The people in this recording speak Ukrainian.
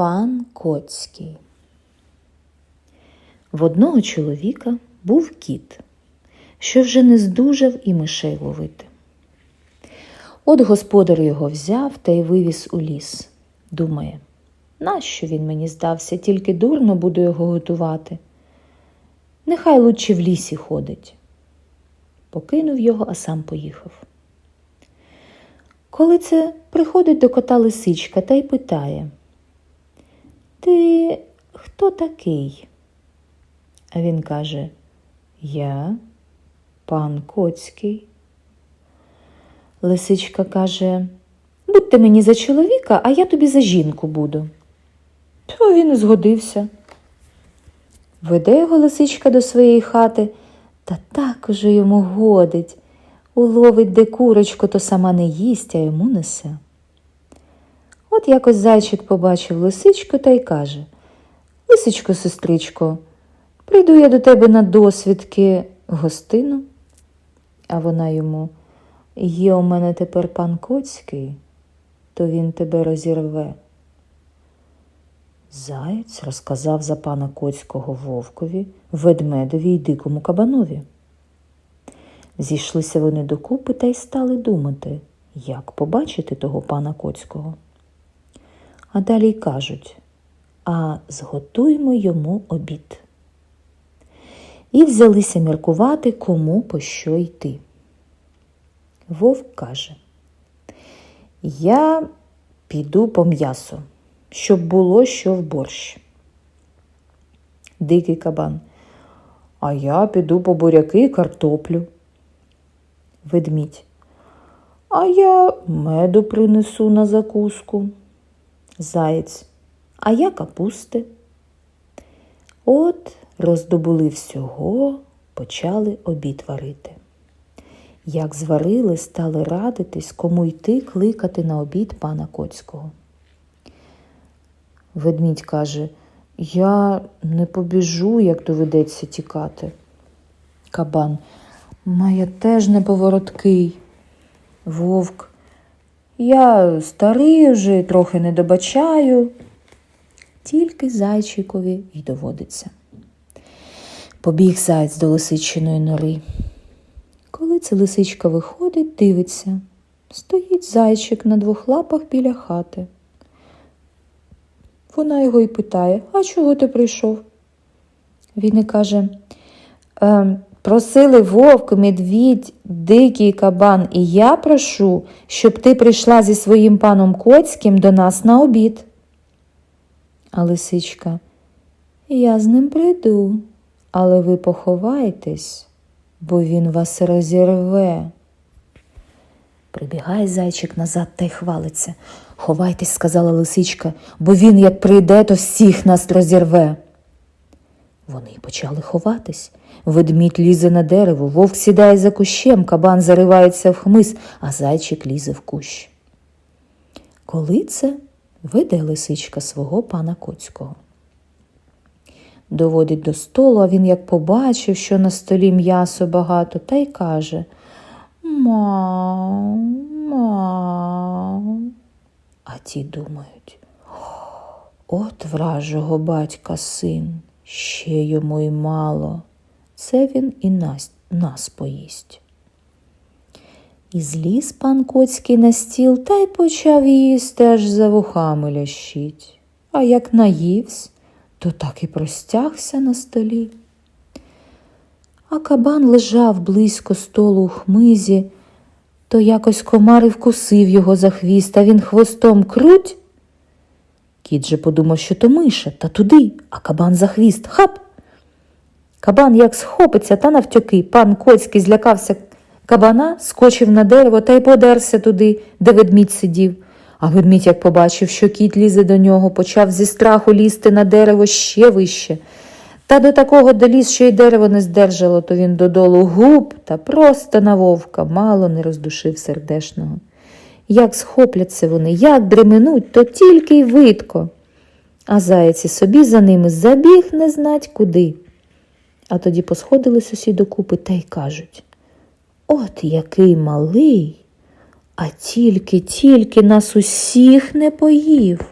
Пан Коцький. В одного чоловіка був кіт, що вже не здужав і мишей ловити. От господар його взяв та й вивіз у ліс. Думає, нащо він мені здався, тільки дурно буду його готувати. Нехай лучше в лісі ходить. Покинув його, а сам поїхав. Коли це приходить до кота лисичка та й питає Ти хто такий? А він каже Я пан Коцький. Лисичка каже Будьте мені за чоловіка, а я тобі за жінку буду. То він і згодився. Веде його лисичка до своєї хати, та так уже йому годить. Уловить де курочку, то сама не їсть, а йому несе. От якось зайчик побачив лисичку та й каже Лисичко, сестричко, прийду я до тебе на досвідки гостину. А вона йому є у мене тепер пан Коцький, то він тебе розірве. Заєць розказав за пана Коцького вовкові, ведмедові й дикому кабанові. Зійшлися вони докупи та й стали думати, як побачити того пана Коцького. А далі й кажуть а зготуймо йому обід. І взялися міркувати, кому по що йти. Вовк каже: Я піду по м'ясо, щоб було що в борщ. Дикий кабан. А я піду по буряки і картоплю. Ведмідь. А я меду принесу на закуску. Заєць. А я капусти. От роздобули всього, почали обід варити. Як зварили, стали радитись, кому йти кликати на обід пана Коцького. Ведмідь каже, я не побіжу, як доведеться тікати. Кабан, Має теж неповороткий. Вовк. Я старий вже, трохи не добачаю. Тільки зайчикові й доводиться. Побіг заяць до лисичиної нори. Коли це лисичка виходить, дивиться. Стоїть зайчик на двох лапах біля хати. Вона його й питає, а чого ти прийшов? Він і каже, «Ем, Просили вовк, медвідь, дикий кабан, і я прошу, щоб ти прийшла зі своїм паном Коцьким до нас на обід. А лисичка, я з ним прийду, але ви поховайтесь, бо він вас розірве. Прибігає зайчик назад та й хвалиться. Ховайтесь, сказала лисичка, бо він, як прийде, то всіх нас розірве. Вони почали ховатись. Ведмідь лізе на дерево, вовк сідає за кущем, кабан заривається в хмиз, а зайчик лізе в кущ. Коли це веде лисичка свого пана Коцького. Доводить до столу, а він як побачив, що на столі м'ясо багато, та й каже Мау, мау. А ті думають, от вражого батька син, ще йому й мало це він і нас, нас поїсть. І зліз пан Коцький на стіл та й почав їсти, аж за вухами лящить. А як наївсь, то так і простягся на столі. А кабан лежав близько столу у хмизі, то якось комар і вкусив його за хвіст, а він хвостом круть. Кіт же подумав, що то миша, та туди, а кабан за хвіст хап. Кабан як схопиться та навтьоки. Пан Коцький злякався кабана, скочив на дерево та й подерся туди, де ведмідь сидів. А ведмідь, як побачив, що кіт лізе до нього, почав зі страху лізти на дерево ще вище. Та до такого доліз, що й дерево не здержало, то він додолу губ та просто на вовка мало не роздушив сердешного. Як схопляться вони, як дременуть, то тільки й видко. А зайці собі за ними забіг не знать куди. А тоді посходились усі докупи та й кажуть От який малий, а тільки, тільки нас усіх не поїв.